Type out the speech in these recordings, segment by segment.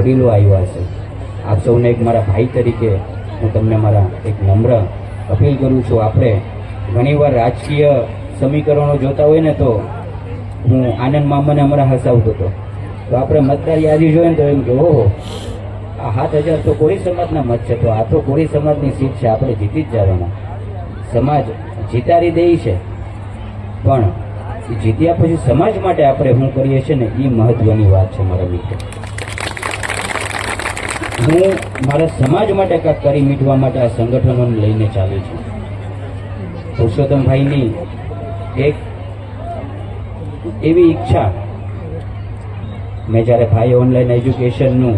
વડીલો આવ્યા છે. આપ સૌને એક મારા ભાઈ તરીકે હું તમને મારા એક નમ્ર અપીલ કરું છું. આપણે ઘણીવાર રાજકીય સમીકરણો જોતા હોય ને તો હું આનંદ મામાને અમારા હસાવતો હતો. તો આપણે મતદાર યાદી જોઈએ ને તો એમ કે, ઓહો, આ સાત હજાર તો કોળી સમાજના મત છે. તો આ તો કોળી સમાજની સીટ છે. આપણે જીતી જ જવાના. સમાજ જીતાડી દે છે. પણ જીત્યા પછી સમાજ માટે આપણે શું કરીએ છીએ ને? એ મહત્વની વાત છે મારા મિત્રો. હું મારા સમાજ માટે કાંક કરી મીટવા માટે આ સંગઠનોને લઈને ચાલું છું. પુરુષોત્તમભાઈની એક એવી ઈચ્છા મેં જ્યારે ભાઈ ઓનલાઈન એજ્યુકેશનનું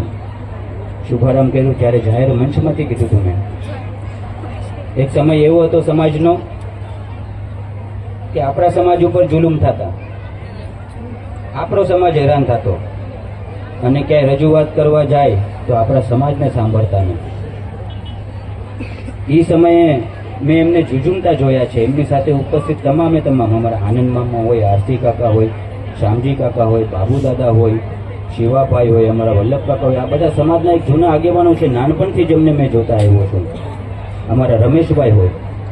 શુભારંભ કર્યું ત્યારે જાહેર મંચમાંથી કીધું હતું મેં. એક સમય એવો હતો સમાજનો કે આપણા સમાજ ઉપર જુલુમ થતા. આપણો સમાજ હેરાન થતો. અને ક્યાંય રજૂઆત કરવા જાય તો આપણા સમાજને સાંભળતા નહીં એ સમયે મેં એમને જુજુમતા જોયા છે. એમની સાથે ઉપસ્થિત તમામે તમામ અમારા આનંદ મામા હોય, આરતી કાકા હોય, શ્યામજી કાકા હોય, બાબુ દાદા હોય, શિવાભાઈ હોય, અમારા વલ્લભ કાકા હોય, આ બધા સમાજના એક જૂના આગેવાનો છે. નાનપણથી જ એમને મેં જોતા આવ્યો છું. અમારા રમેશભાઈ હોય.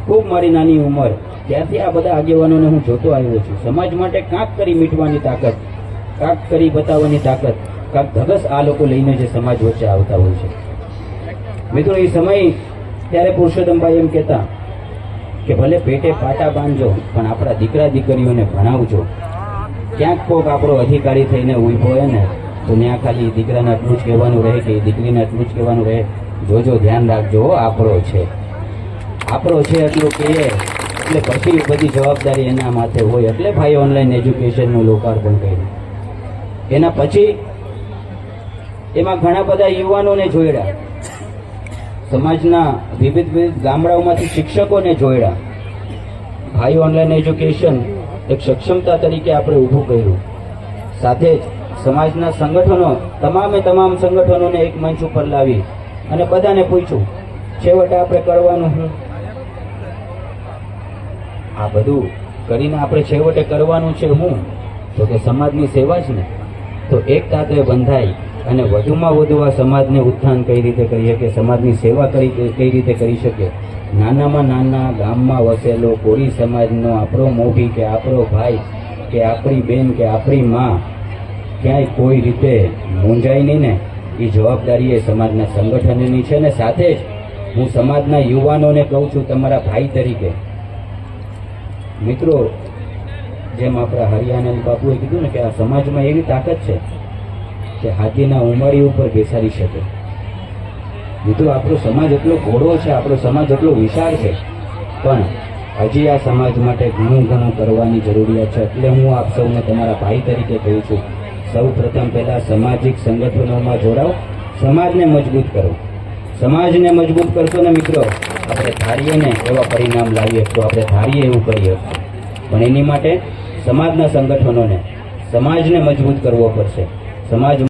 ખૂબ મારી નાની ઉંમર. ત્યારથી આ બધા આગેવાનોને હું જોતો આવ્યો છું. સમાજ માટે કાંક કરી મીટવાની તાકાત, કાંક કરી બતાવવાની તાકાત. કાંક ધગસ આ લોકો લઈને જે સમાજ વચ્ચે આવતા હોય છે. મિત્રો, એ સમય ત્યારે પુરુષોત્તમભાઈ એમ કહેતા કે ભલે પેટે પાટા બાંધજો, પણ આપણા દીકરા દીકરીઓને ભણાવજો. ક્યાંક કોક આપણો અધિકારી થઈને ઊભો હોય ને, તો ત્યાં ખાલી દીકરાને આટલું જ કહેવાનું રહે કે દીકરીને આટલું જ કહેવાનું રહે. જોજો, ધ્યાન રાખજો આપણો છે. આપણો છે એટલું કહીએ એટલે પછી બધી જવાબદારી એના માથે હોય. એટલે ભાઈ ઓનલાઈન એજ્યુકેશનનું લોકાર્પણ કર્યું. એના પછી એમાં ઘણા બધા યુવાનોને જોડ્યા. સમાજના વિવિધ વિવિધ ગામડાઓમાંથી શિક્ષકોને જોડ્યા. ભાઈ ઓનલાઈન એજ્યુકેશન એક સક્ષમતા તરીકે આપણે ઊભું કર્યું. સાથે જ સમાજના સંગઠનો, તમામે તમામ સંગઠનોને એક મંચ ઉપર લાવી અને બધાને પૂછ્યું, છેવટે આપણે કરવાનું હું આ બધું કરીને આપણે છેવટે કરવાનું છે હું? તો કે સમાજની સેવા જ ને? તો એક તાતે બંધાઈ અને વધુમાં વધુ આ સમાજને ઉત્થાન કઈ રીતે કરીએ કે સમાજની સેવા કઈ કઈ રીતે કરી શકે? નાનામાં નાના, ગામમાં વસેલો, કોળી સમાજનો આપણો મોભી કે આપણો ભાઈ કે આપણી બેન કે આપણી માં ક્યાંય કોઈ રીતે મૂંઝાય નહીં ને, એ જવાબદારી એ સમાજના સંગઠનની છે ને સાથે જ હું સમાજના યુવાનોને કહું છું તમારા ભાઈ તરીકે. મિત્રો, જેમ આપણા હરિયાનંદ બાપુએ કીધું ને કે આ સમાજમાં એવી તાકાત છે કે હાથીના ઉંમરી ઉપર બેસાડી શકે. મિત્રો, આપણો સમાજ એટલો ઘોડો છે, આપણો સમાજ એટલો વિશાળ છે. પણ હજી આ સમાજ માટે ઘણું ઘણું કરવાની જરૂરિયાત છે. એટલે હું આપ સૌને તમારા ભાઈ તરીકે કહું છું, સૌ પ્રથમ પહેલાં સામાજિક સંગઠનોમાં જોડાઓ, સમાજને મજબૂત કરો. સમાજને મજબૂત કરશો ને મિત્રો, આપણે ધારીએ ને એવા પરિણામ લાવીએ તો આપણે ધારીએ એવું કરીએ. પણ એની માટે સમાજના સંગઠનોને, સમાજને મજબૂત કરવો પડશે. સમાજ